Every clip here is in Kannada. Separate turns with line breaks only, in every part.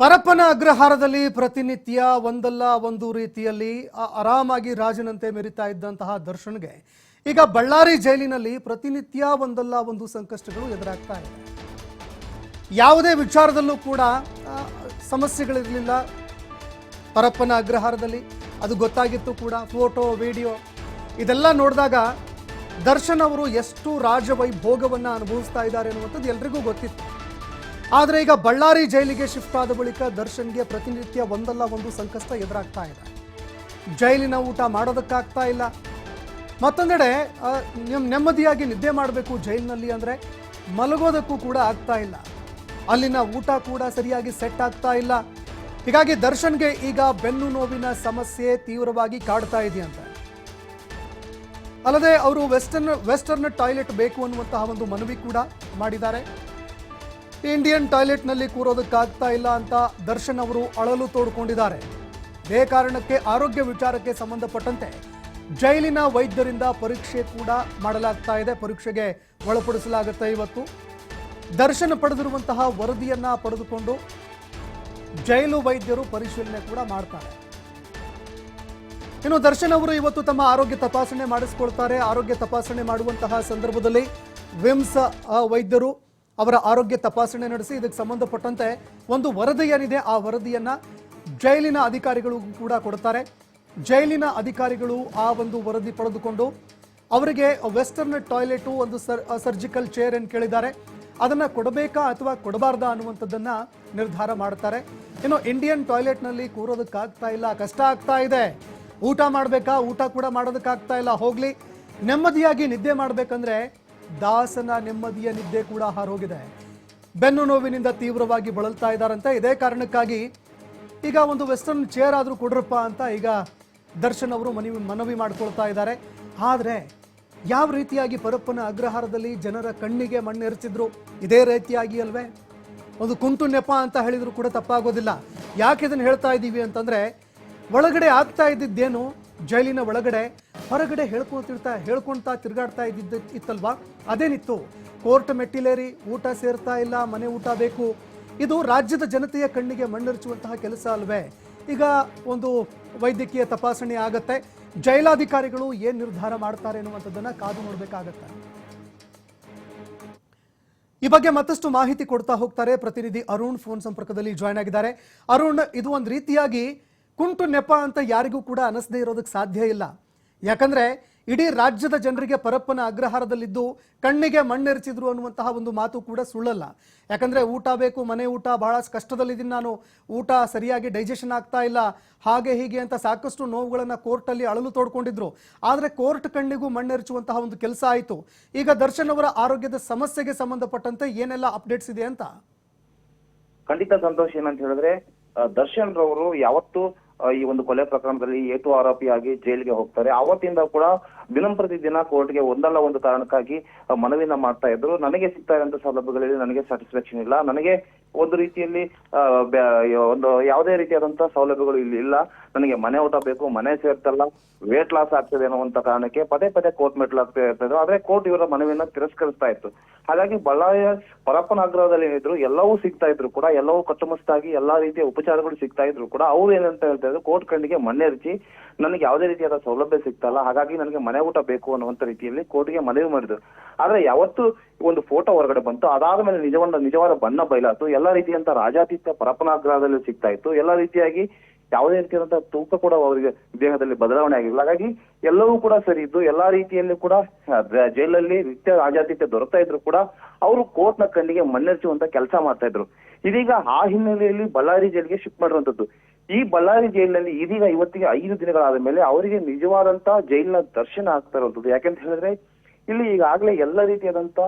ಪರಪ್ಪನ ಅಗ್ರಹಾರದಲ್ಲಿ ಪ್ರತಿನಿತ್ಯ ಒಂದಲ್ಲ ಒಂದು ರೀತಿಯಲ್ಲಿ ಆರಾಮಾಗಿ ರಾಜನಂತೆ ಮೆರಿತಾ ಇದ್ದಂತಹ ದರ್ಶನ್ಗೆ ಈಗ ಬಳ್ಳಾರಿ ಜೈಲಿನಲ್ಲಿ ಪ್ರತಿನಿತ್ಯ ಒಂದಲ್ಲ ಒಂದು ಸಂಕಷ್ಟಗಳು ಎದುರಾಗ್ತಾ ಇದೆ. ಯಾವುದೇ ವಿಚಾರದಲ್ಲೂ ಕೂಡ ಸಮಸ್ಯೆಗಳಿರಲಿಲ್ಲ. ಪರಪ್ಪನ ಅಗ್ರಹಾರದಲ್ಲಿ ಅದು ಗೊತ್ತಾಗಿತ್ತು ಕೂಡ, ಫೋಟೋ, ವಿಡಿಯೋ ಇದೆಲ್ಲ ನೋಡಿದಾಗ ದರ್ಶನ್ ಅವರು ಎಷ್ಟು ರಾಜವೈಭೋಗವನ್ನು ಅನುಭವಿಸ್ತಾ ಇದ್ದಾರೆ ಅನ್ನುವಂಥದ್ದು ಎಲ್ರಿಗೂ ಗೊತ್ತಿತ್ತು. ಆದರೆ ಈಗ ಬಳ್ಳಾರಿ ಜೈಲಿಗೆ ಶಿಫ್ಟ್ ಆದ ಬಳಿಕ ದರ್ಶನ್ಗೆ ಪ್ರತಿನಿತ್ಯ ಒಂದಲ್ಲ ಒಂದು ಸಂಕಷ್ಟ ಎದುರಾಗ್ತಾ ಇದೆ. ಜೈಲಿನ ಊಟ ಮಾಡೋದಕ್ಕಾಗ್ತಾ ಇಲ್ಲ. ಮತ್ತೊಂದೆಡೆ ನೆಮ್ಮದಿಯಾಗಿ ನಿದ್ದೆ ಮಾಡಬೇಕು ಜೈಲಿನಲ್ಲಿ ಅಂದರೆ ಮಲಗೋದಕ್ಕೂ ಕೂಡ ಆಗ್ತಾ ಇಲ್ಲ. ಅಲ್ಲಿನ ಊಟ ಕೂಡ ಸರಿಯಾಗಿ ಸೆಟ್ ಆಗ್ತಾ ಇಲ್ಲ. ಹೀಗಾಗಿ ದರ್ಶನ್ಗೆ ಈಗ ಬೆನ್ನು ನೋವಿನ ಸಮಸ್ಯೆ ತೀವ್ರವಾಗಿ ಕಾಡ್ತಾ ಇದೆಯಂತೆ. ಅಲ್ಲದೆ ಅವರು ವೆಸ್ಟರ್ನ್ ವೆಸ್ಟರ್ನ್ ಟಾಯ್ಲೆಟ್ ಬೇಕು ಅನ್ನುವಂತಹ ಒಂದು ಮನವಿ ಕೂಡ ಮಾಡಿದ್ದಾರೆ. ಇಂಡಿಯನ್ ಟಾಯ್ಲೆಟ್ನಲ್ಲಿ ಕೂರೋದಕ್ಕಾಗ್ತಾ ಇಲ್ಲ ಅಂತ ದರ್ಶನ್ ಅವರು ಅಳಲು ತೋಡಿಕೊಂಡಿದ್ದಾರೆ. ಇದೇ ಕಾರಣಕ್ಕೆ ಆರೋಗ್ಯ ವಿಚಾರಕ್ಕೆ ಸಂಬಂಧಪಟ್ಟಂತೆ ಜೈಲಿನ ವೈದ್ಯರಿಂದ ಪರೀಕ್ಷೆ ಕೂಡ ಮಾಡಲಾಗ್ತಾ ಇದೆ. ಪರೀಕ್ಷೆಗೆ ಒಳಪಡಿಸಲಾಗುತ್ತೆ ಇವತ್ತು. ದರ್ಶನ ಪಡೆದಿರುವಂತಹ ವರದಿಯನ್ನ ಪಡೆದುಕೊಂಡು ಜೈಲು ವೈದ್ಯರು ಪರಿಶೀಲನೆ ಕೂಡ ಮಾಡ್ತಾರೆ. ಇನ್ನು ದರ್ಶನ್ ಅವರು ಇವತ್ತು ತಮ್ಮ ಆರೋಗ್ಯ ತಪಾಸಣೆ ಮಾಡಿಸ್ಕೊಳ್ತಾರೆ. ಆರೋಗ್ಯ ತಪಾಸಣೆ ಮಾಡುವಂತಹ ಸಂದರ್ಭದಲ್ಲಿ ವಿಮ್ಸ್ ವೈದ್ಯರು ಅವರ ಆರೋಗ್ಯ ತಪಾಸಣೆ ನಡೆಸಿ ಇದಕ್ಕೆ ಸಂಬಂಧಪಟ್ಟಂತೆ ಒಂದು ವರದಿ ಏನಿದೆ ಆ ವರದಿಯನ್ನ ಜೈಲಿನ ಅಧಿಕಾರಿಗಳು ಕೂಡ ಕೊಡ್ತಾರೆ ಜೈಲಿನ ಅಧಿಕಾರಿಗಳು ಆ ಒಂದು ವರದಿ ಪಡೆದುಕೊಂಡು ಅವರಿಗೆ ವೆಸ್ಟರ್ನ್ ಟಾಯ್ಲೆಟು ಒಂದು ಸರ್ ಸರ್ಜಿಕಲ್ ಚೇರ್ ಅಂತ ಕೇಳಿದ್ದಾರೆ, ಅದನ್ನ ಕೊಡಬೇಕಾ ಅಥವಾ ಕೊಡಬಾರ್ದಾ ಅನ್ನುವಂಥದ್ದನ್ನ ನಿರ್ಧಾರ ಮಾಡ್ತಾರೆ ಇನ್ನು ಇಂಡಿಯನ್ ಟಾಯ್ಲೆಟ್ನಲ್ಲಿ ಕೂರೋದಕ್ಕಾಗ್ತಾ ಇಲ್ಲ, ಕಷ್ಟ ಆಗ್ತಾ ಇದೆ. ಊಟ ಮಾಡಬೇಕಾ? ಊಟ ಕೂಡ ಮಾಡೋದಕ್ಕಾಗ್ತಾ ಇಲ್ಲ, ಹೋಗಲಿ. ನೆಮ್ಮದಿಯಾಗಿ ನಿದ್ದೆ ಮಾಡಬೇಕಂದ್ರೆ ದಾಸನ ನೆಮ್ಮದಿಯ ನಿದ್ದೆ ಕೂಡ ಹಾರೋಗಿದೆ. ಬೆನ್ನು ನೋವಿನಿಂದ ತೀವ್ರವಾಗಿ ಬಳಲ್ತಾ ಇದ್ದಾರಂತೆ. ಇದೇ ಕಾರಣಕ್ಕಾಗಿ ಈಗ ಒಂದು ವೆಸ್ಟರ್ನ್ ಚೇರ್ ಆದರೂ ಕೊಡ್ರಪ್ಪ ಅಂತ ಈಗ ದರ್ಶನ್ ಅವರು ಮನವಿ ಮನವಿ ಮಾಡ್ಕೊಳ್ತಾ ಇದ್ದಾರೆ. ಆದರೆ ಯಾವ ರೀತಿಯಾಗಿ ಪರಪ್ಪನ ಅಗ್ರಹಾರದಲ್ಲಿ ಜನರ ಕಣ್ಣಿಗೆ ಮಣ್ಣೆರೆಸಿದ್ರು ಇದೇ ರೀತಿಯಾಗಿ ಅಲ್ವೇ? ಒಂದು ಕುಂಟು ನೆಪ ಅಂತ ಹೇಳಿದ್ರು ಕೂಡ ತಪ್ಪಾಗೋದಿಲ್ಲ. ಯಾಕೆ ಇದನ್ನು ಹೇಳ್ತಾ ಇದ್ದೀವಿ ಅಂತಂದ್ರೆ, ಒಳಗಡೆ ಆಗ್ತಾ ಇದ್ದಿದ್ದೇನು ಜೈಲಿನ ಒಳಗಡೆ ಹೊರಗಡೆ ಹೇಳ್ಕೊತಿರ್ತಾ ಹೇಳ್ಕೊಳ್ತಾ ತಿರುಗಾಡ್ತಾ ಇದ್ದಿದ್ದ ಇತ್ತಲ್ವಾ? ಅದೇನಿತ್ತು ಕೋರ್ಟ್ ಮೆಟ್ಟಿಲೇರಿ ಊಟ ಸೇರ್ತಾ ಇಲ್ಲ, ಮನೆ ಊಟ ಬೇಕು. ಇದು ರಾಜ್ಯದ ಜನತೆಯ ಕಣ್ಣಿಗೆ ಮಣ್ಣರಿಚುವಂತಹ ಕೆಲಸ ಅಲ್ವೇ? ಈಗ ಒಂದು ವೈದ್ಯಕೀಯ ತಪಾಸಣೆ ಆಗತ್ತೆ. ಜೈಲಾಧಿಕಾರಿಗಳು ಏನು ನಿರ್ಧಾರ ಮಾಡ್ತಾರೆ ಅನ್ನುವಂಥದ್ದನ್ನು ಕಾದು ನೋಡಬೇಕಾಗತ್ತೆ. ಈ ಬಗ್ಗೆ ಮತ್ತಷ್ಟು ಮಾಹಿತಿ ಕೊಡ್ತಾ ಹೋಗ್ತಾರೆ ಪ್ರತಿನಿಧಿ ಅರುಣ್, ಫೋನ್ ಸಂಪರ್ಕದಲ್ಲಿ ಜಾಯ್ನ್ ಆಗಿದ್ದಾರೆ. ಅರುಣ್, ಇದು ಒಂದು ರೀತಿಯಾಗಿ ಕುಂಟು ನೆಪ ಅಂತ ಯಾರಿಗೂ ಕೂಡ ಅನಿಸದೇ ಇರೋದಕ್ಕೆ ಸಾಧ್ಯ ಇಲ್ಲ. ಯಾಕಂದ್ರೆ ಇಡೀ ರಾಜ್ಯದ ಜನರಿಗೆ ಪರಪ್ಪನ ಅಗ್ರಹಾರದಲ್ಲಿದ್ದು ಕಣ್ಣಿಗೆ ಮಣ್ಣೆರಚಿದ್ರು ಅನ್ನುವಂತಹ ಒಂದು ಮಾತು ಕೂಡ ಸುಳ್ಳಲ್ಲ. ಯಾಕಂದ್ರೆ ಊಟ ಬೇಕು, ಮನೆ ಊಟ, ಬಹಳ ಕಷ್ಟದಲ್ಲಿದ್ದೀನಿ ನಾನು. ಊಟ ಸರಿಯಾಗಿ ಡೈಜೆಷನ್ ಆಗ್ತಾ ಇಲ್ಲ. ಹಾಗೆ ಹೀಗೆ ಅಂತ ಸಾಕಷ್ಟು ನೋವುಗಳನ್ನ ಕೋರ್ಟಲ್ಲಿ ಅಳಲು ತೋಡ್ಕೊಂಡಿದ್ರು. ಆದ್ರೆ ಕೋರ್ಟ್ ಕಣ್ಣಿಗೂ ಮಣ್ಣೆರಚುವಂತಹ ಒಂದು ಕೆಲಸ ಆಯಿತು. ಈಗ ದರ್ಶನ್ ಅವರ ಆರೋಗ್ಯದ ಸಮಸ್ಯೆಗೆ ಸಂಬಂಧಪಟ್ಟಂತೆ ಏನೆಲ್ಲ ಅಪ್ಡೇಟ್ಸ್ ಇದೆ ಅಂತ?
ಖಂಡಿತ ಸಂತೋಷ, ಏನಂತ ಹೇಳಿದ್ರೆ ದರ್ಶನ್ ರವರು ಯಾವತ್ತು ಈ ಒಂದು ಕೊಲೆ ಪ್ರಕರಣದಲ್ಲಿ ಏಟು ಆರೋಪಿಯಾಗಿ ಜೈಲಿಗೆ ಹೋಗ್ತಾರೆ. ಅವತ್ತಿಂದ ಕೂಡ ದಿನಂಪ್ರತಿ ದಿನ ಕೋರ್ಟ್ಗೆ ಒಂದಲ್ಲ ಒಂದು ಕಾರಣಕ್ಕಾಗಿ ಮನವಿನ ಮಾಡ್ತಾ ಇದ್ರು. ನನಗೆ ಸಿಗ್ತಾ ಇರುವಂತ ಸೌಲಭ್ಯಗಳಲ್ಲಿ ನನಗೆ ಸ್ಯಾಟಿಸ್ಫ್ಯಾಕ್ಷನ್ ಇಲ್ಲ. ನನಗೆ ಒಂದು ರೀತಿಯಲ್ಲಿ ಒಂದು ಯಾವುದೇ ರೀತಿಯಾದಂತಹ ಸೌಲಭ್ಯಗಳು ಇಲ್ಲಿ ಇಲ್ಲ. ನನಗೆ ಮನೆ ಊಟ ಬೇಕು, ಮನೆ ಸೇರ್ತಲ್ಲ ವೇಟ್ ಲಾಸ್ ಆಗ್ತದೆ ಅನ್ನುವಂತ ಕಾರಣಕ್ಕೆ ಪದೇ ಪದೇ ಕೋರ್ಟ್ ಮೆಟ್ಲಾಗ್ತಾ ಇರ್ತಿದ್ರು ಆದ್ರೆ ಕೋರ್ಟ್ ಇವರ ಮನವಿಯನ್ನ ತಿರಸ್ಕರಿಸ್ತಾ ಇತ್ತು. ಹಾಗಾಗಿ ಬಳ್ಳಾರಿಯ ಪರಪ್ಪನ ಆಗ್ರಹದಲ್ಲಿ ಏನಿದ್ರು, ಎಲ್ಲವೂ ಸಿಗ್ತಾ ಇದ್ರು ಕೂಡ, ಎಲ್ಲವೂ ಕಟ್ಟುಮಸ್ತಾಗಿ ಎಲ್ಲಾ ರೀತಿಯ ಉಪಚಾರಗಳು ಸಿಗ್ತಾ ಇದ್ರು ಕೂಡ, ಅವ್ರು ಏನಂತ ಹೇಳ್ತಾ ಇದ್ರು ಕೋರ್ಟ್ ಕಣ್ಣಿಗೆ ಮಣ್ಣೆರಚಿ, ನನಗೆ ಯಾವುದೇ ರೀತಿಯಾದ ಸೌಲಭ್ಯ ಸಿಗ್ತಲ್ಲ ಹಾಗಾಗಿ ನನಗೆ ಮನೆ ಊಟ ಬೇಕು ಅನ್ನುವಂತ ರೀತಿಯಲ್ಲಿ ಕೋರ್ಟ್ಗೆ ಮನವಿ ಮಾಡಿದ್ರು. ಆದ್ರೆ ಯಾವತ್ತು ಒಂದು ಫೋಟೋ ಹೊರಗಡೆ ಬಂತು. ಅದಾದ ಮೇಲೆ ನಿಜವಾದ ನಿಜವಾದ ಬಣ್ಣ ಬಯಲಾತು ಎಲ್ಲಾ ರೀತಿಯಂತ ರಾಜಾತಿಥ್ಯ ಪರಪನಾಗ್ರಹದಲ್ಲಿ ಸಿಗ್ತಾ ಇತ್ತು. ಎಲ್ಲಾ ರೀತಿಯಾಗಿ ಯಾವುದೇ ರೀತಿಯಾದಂತಹ ತೂಕ ಕೂಡ ಅವರಿಗೆ ದೇಹದಲ್ಲಿ ಬದಲಾವಣೆ ಆಗಿಲ್ಲ. ಹಾಗಾಗಿ ಎಲ್ಲವೂ ಕೂಡ ಸರಿ ಇದ್ದು ಎಲ್ಲಾ ರೀತಿಯಲ್ಲಿ ಕೂಡ ಜೈಲಲ್ಲಿ ನಿತ್ಯ ರಾಜಾತಿಥ್ಯ ದೊರೆತಾ ಇದ್ರು ಕೂಡ ಅವರು ಕೋರ್ಟ್ನ ಕಣ್ಣಿಗೆ ಮಣ್ಣೆರಚುವಂತ ಕೆಲಸ ಮಾಡ್ತಾ ಇದ್ರು. ಇದೀಗ ಆ ಹಿನ್ನೆಲೆಯಲ್ಲಿ ಬಳ್ಳಾರಿ ಜೈಲಿಗೆ ಶಿಫ್ಟ್ ಮಾಡಿರುವಂತದ್ದು. ಈ ಬಳ್ಳಾರಿ ಜೈಲಿನಲ್ಲಿ ಇದೀಗ ಇವತ್ತಿಗೆ ಐದು ದಿನಗಳಾದ ಮೇಲೆ ಅವರಿಗೆ ನಿಜವಾದಂತ ಜೈಲಿನ ದರ್ಶನ ಆಗ್ತಾ ಇರುವಂತದ್ದು. ಯಾಕೆಂತ ಹೇಳಿದ್ರೆ, ಇಲ್ಲಿ ಈಗಾಗಲೇ ಎಲ್ಲ ರೀತಿಯಾದಂತ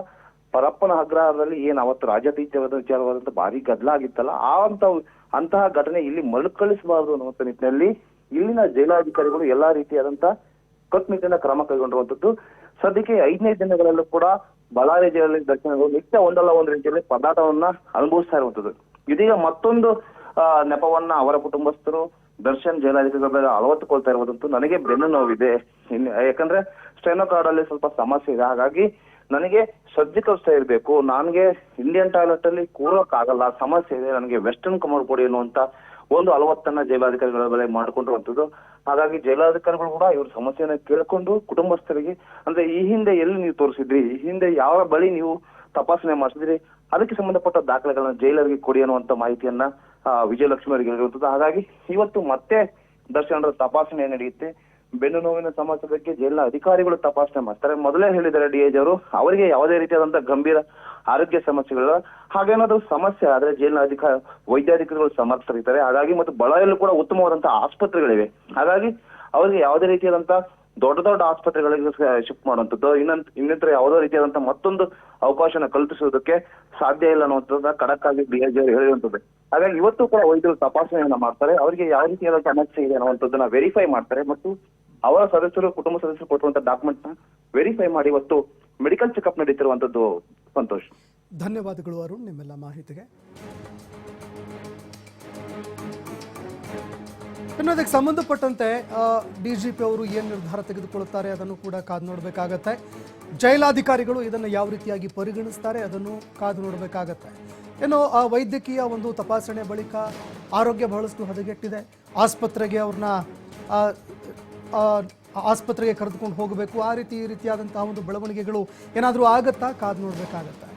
ಪರಪ್ಪನ ಅಗ್ರಹಾರದಲ್ಲಿ ಏನ್ ಅವತ್ತು ರಾಜಾತೀತ್ಯವಾದ ವಿಚಾರವಾದಂತ ಭಾರಿ ಗದ್ದಲ ಆಗಿತ್ತಲ್ಲ ಆ ಅಂತ ಅಂತಹ ಘಟನೆ ಇಲ್ಲಿ ಮರುಕಳಿಸಬಾರದು ಅನ್ನುವಂತ ನಿಟ್ಟಿನಲ್ಲಿ ಇಲ್ಲಿನ ಜೈಲಾಧಿಕಾರಿಗಳು ಎಲ್ಲಾ ರೀತಿಯಾದಂತ ಕಟ್ಟುನಿಟ್ಟಿನ ಕ್ರಮ ಕೈಗೊಂಡಿರುವಂತದ್ದು. ಸದ್ಯಕ್ಕೆ ಐದನೇ ದಿನಗಳಲ್ಲೂ ಕೂಡ ಬಳ್ಳಾರಿ ಜಿಲ್ಲೆಯಲ್ಲಿ ದರ್ಶನಗಳು ನಿತ್ಯ ಒಂದಲ್ಲ ಒಂದು ರೀತಿಯಲ್ಲಿ ಪದಾರ್ಥವನ್ನ ಅನುಭವಿಸ್ತಾ ಇರುವಂತದ್ದು. ಇದೀಗ ಮತ್ತೊಂದು ನೆಪವನ್ನ ಅವರ ಕುಟುಂಬಸ್ಥರು ದರ್ಶನ್ ಜೈಲಾಧಿಕಾರಿಗಳ ಅಳವತ್ತುಕೊಳ್ತಾ ಇರುವುದಂತೂ ನನಗೆ ಬೆನ್ನು ನೋವಿದೆ. ಯಾಕಂದ್ರೆ ಸ್ಟೆನೋ ಕಾರ್ಡ್ ಅಲ್ಲಿ ಸ್ವಲ್ಪ ಸಮಸ್ಯೆ ಇದೆ. ಹಾಗಾಗಿ ನನಗೆ ಸರ್ಜಿಕಲ್ ಸ್ಟೈಲ್ ಬೇಕು, ನನಗೆ ಇಂಡಿಯನ್ ಟಾಯ್ಲೆಟ್ ಅಲ್ಲಿ ಕೂರೋಕ್ ಆಗಲ್ಲ ಸಮಸ್ಯೆ ಇದೆ, ನನಗೆ ವೆಸ್ಟರ್ನ್ ಕಮೋಡ್ ಕೊಡಿ ಅನ್ನುವಂತ ಒಂದು ಅಲವತ್ತನ್ನ ಜೈಲಾಧಿಕಾರಿಗಳ ಬಳಿ ಮಾಡ್ಕೊಂಡಿರುವಂತದ್ದು ಹಾಗಾಗಿ ಜೈಲಾಧಿಕಾರಿಗಳು ಕೂಡ ಇವ್ರ ಸಮಸ್ಯೆಯನ್ನ ಕೇಳ್ಕೊಂಡು ಕುಟುಂಬಸ್ಥರಿಗೆ, ಅಂದ್ರೆ ಈ ಹಿಂದೆ ಎಲ್ಲಿ ನೀವು ತೋರಿಸಿದ್ರಿ, ಈ ಹಿಂದೆ ಯಾವ ಬಳಿ ನೀವು ತಪಾಸಣೆ ಮಾಡಿಸಿದ್ರಿ, ಅದಕ್ಕೆ ಸಂಬಂಧಪಟ್ಟ ದಾಖಲೆಗಳನ್ನ ಜೈಲರಿಗೆ ಕೊಡಿ ಅನ್ನುವಂತ ಮಾಹಿತಿಯನ್ನ ವಿಜಯಲಕ್ಷ್ಮಿ ಅವರಿಗೆ ಹೇಳಿರುವಂತದ್ದು ಹಾಗಾಗಿ ಇವತ್ತು ಮತ್ತೆ ದರ್ಶನ ತಪಾಸಣೆ ನಡೆಯುತ್ತೆ. ಬೆನ್ನು ನೋವಿನ ಸಮಸ್ಯೆ ಬಗ್ಗೆ ಜಿಲ್ಲಾ ಅಧಿಕಾರಿಗಳು ತಪಾಸಣೆ ಮಾಡ್ತಾರೆ. ಮೊದಲೇ ಹೇಳಿದ್ದಾರೆ ಡಿಎಜ್ ಅವರು, ಅವರಿಗೆ ಯಾವುದೇ ರೀತಿಯಾದಂತಹ ಗಂಭೀರ ಆರೋಗ್ಯ ಸಮಸ್ಯೆಗಳಿಲ್ಲ. ಹಾಗೇನಾದ್ರೂ ಸಮಸ್ಯೆ ಆದ್ರೆ ಜೈಲಿನ ಅಧಿಕಾರ, ವೈದ್ಯಾಧಿಕಾರಿಗಳು ಸಮರ್ಥರಿದ್ದಾರೆ. ಹಾಗಾಗಿ ಮತ್ತು ಬಳ್ಳಾರಿಯಲ್ಲೂ ಕೂಡ ಉತ್ತಮವಾದಂತಹ ಆಸ್ಪತ್ರೆಗಳಿವೆ. ಹಾಗಾಗಿ ಅವರಿಗೆ ಯಾವುದೇ ರೀತಿಯಾದಂತಹ ದೊಡ್ಡ ದೊಡ್ಡ ಆಸ್ಪತ್ರೆಗಳಿಗೆ ಶಿಫ್ಟ್ ಮಾಡುವಂಥದ್ದು. ಇನ್ನಂತ, ಇನ್ನಿತರ ಯಾವುದೋ ರೀತಿಯಾದಂತಹ ಮತ್ತೊಂದು ಅವಕಾಶನ ಕಲ್ಪಿಸುವುದಕ್ಕೆ ಸಾಧ್ಯ ಇಲ್ಲ ಅನ್ನುವಂಥದ್ದು ಖಡಕ್ ಆಗಿ ಡಿಎಜಿ ಅವರು ಹೇಳಿರುವಂಥದ್ದು. ಹಾಗಾಗಿ ಇವತ್ತು ಕೂಡ ವೈದ್ಯರು ತಪಾಸಣೆಯನ್ನ ಮಾಡ್ತಾರೆ. ಅವರಿಗೆ ಯಾವ ರೀತಿಯಾದ ಸಮಸ್ಯೆ ಇದೆ ಅನ್ನುವಂಥದ್ದನ್ನ ವೆರಿಫೈ ಮಾಡ್ತಾರೆ. ಮತ್ತು ಅವರ ಸದಸ್ಯರು, ಕುಟುಂಬ ಸದಸ್ಯರು ಕೊಟ್ಟಿರುವಂತಹ ಡಾಕ್ಯುಮೆಂಟ್ನ ವೆರಿಫೈ ಮಾಡಿ ಇವತ್ತು ಮೆಡಿಕಲ್ ಚೆಕಪ್ ನಡೀತಿರುವಂತದ್ದು ಸಂತೋಷ್.
ಧನ್ಯವಾದಗಳು ಅರುಣ್, ನಿಮ್ಮೆಲ್ಲ ಮಾಹಿತಿಗೆ. ಇನ್ನು ಅದಕ್ಕೆ ಸಂಬಂಧಪಟ್ಟಂತೆ ಡಿ ಜಿ ಪಿ ಅವರು ಏನು ನಿರ್ಧಾರ ತೆಗೆದುಕೊಳ್ಳುತ್ತಾರೆ ಅದನ್ನು ಕೂಡ ಕಾದು ನೋಡಬೇಕಾಗತ್ತೆ. ಜೈಲಾಧಿಕಾರಿಗಳು ಇದನ್ನು ಯಾವ ರೀತಿಯಾಗಿ ಪರಿಗಣಿಸ್ತಾರೆ ಅದನ್ನು ಕಾದು ನೋಡಬೇಕಾಗತ್ತೆ. ಏನು ಆ ವೈದ್ಯಕೀಯ ಒಂದು ತಪಾಸಣೆ ಬಳಿಕ ಆರೋಗ್ಯ ಬಹಳಷ್ಟು ಹದಗೆಟ್ಟಿದೆ. ಆಸ್ಪತ್ರೆಗೆ ಅವ್ರನ್ನ ಆಸ್ಪತ್ರೆಗೆ ಕರೆದುಕೊಂಡು ಹೋಗಬೇಕು. ಆ ರೀತಿ ಈ ರೀತಿಯಾದಂತಹ ಒಂದು ಬೆಳವಣಿಗೆಗಳು ಏನಾದರೂ ಆಗತ್ತಾ? ಕಾದು ನೋಡಬೇಕಾಗತ್ತೆ.